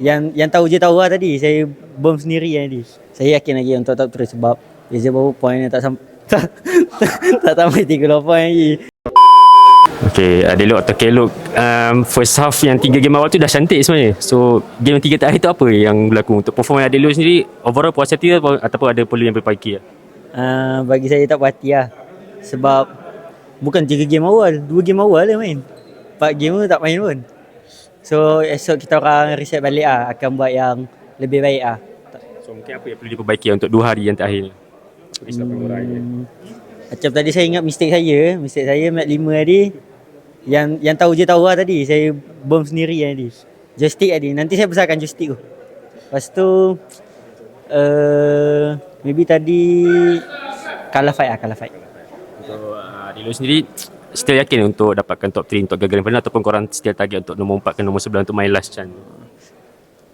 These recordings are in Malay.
yang yang tahu je tahu lah tadi. Saya bom sendiri yang tadi. Saya yakin lagi untuk top 3 sebab beza berapa point yang tak sampai tak, sampai 30 point lagi. Okay, uh, Delok atau Kelok um, First half yang tiga game awal tu dah cantik sebenarnya So, game tiga terakhir tu apa yang berlaku Untuk perform Adelok sendiri Overall puas hati ke Ataupun ada perlu yang perbaiki lah? Uh, bagi saya tak puas hati lah. Sebab bukan 3 game awal, 2 game awal dia main. 4 game tu tak main pun. So esok kita orang reset balik lah akan buat yang lebih baik lah. So, mungkin apa yang perlu diperbaiki untuk dua hari yang terakhir Hmm, macam tadi saya ingat mistake saya, mistake saya mat 5 tadi yang yang tahu je tahu lah tadi. Saya bom sendiri yang tadi. Joystick tadi. Nanti saya besarkan joystick tu. Lepas tu uh, maybe tadi kalah fight lah, kalah fight. Untuk uh, Adelok sendiri Still yakin untuk dapatkan top 3 untuk gagal final Ataupun korang still target untuk nombor 4 ke nombor 11 untuk main last chance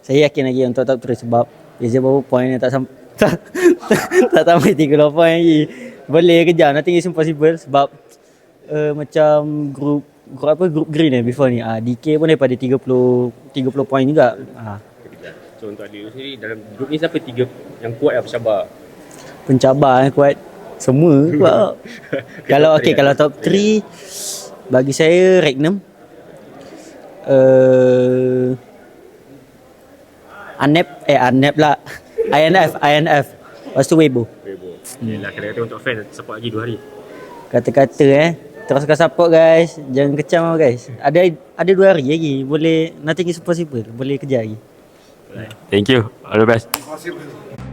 Saya yakin lagi untuk top 3 sebab beza berapa point yang tak sampai tak, tak, tak sampai 30 point lagi. Boleh kejar, nothing is impossible sebab uh, macam group group apa group green eh before ni. Ah DK pun daripada 30 30 point juga. Ah So untuk Adelok sendiri Dalam grup ni siapa tiga yang kuat lah bersabar pencabar eh kuat semua. Kuat. kalau okey kalau top 3 bagi saya Regnum uh, Anep eh Anep lah. INF INF Lepas tu Weibo. Weibo. Yelah kata-kata untuk fan Support lagi 2 hari. Kata-kata eh. Teruskan support guys. Jangan kecam lah guys. Ada ada dua hari lagi. Boleh Nothing is possible Boleh kejar lagi. Thank you. All the best. Terima kasih.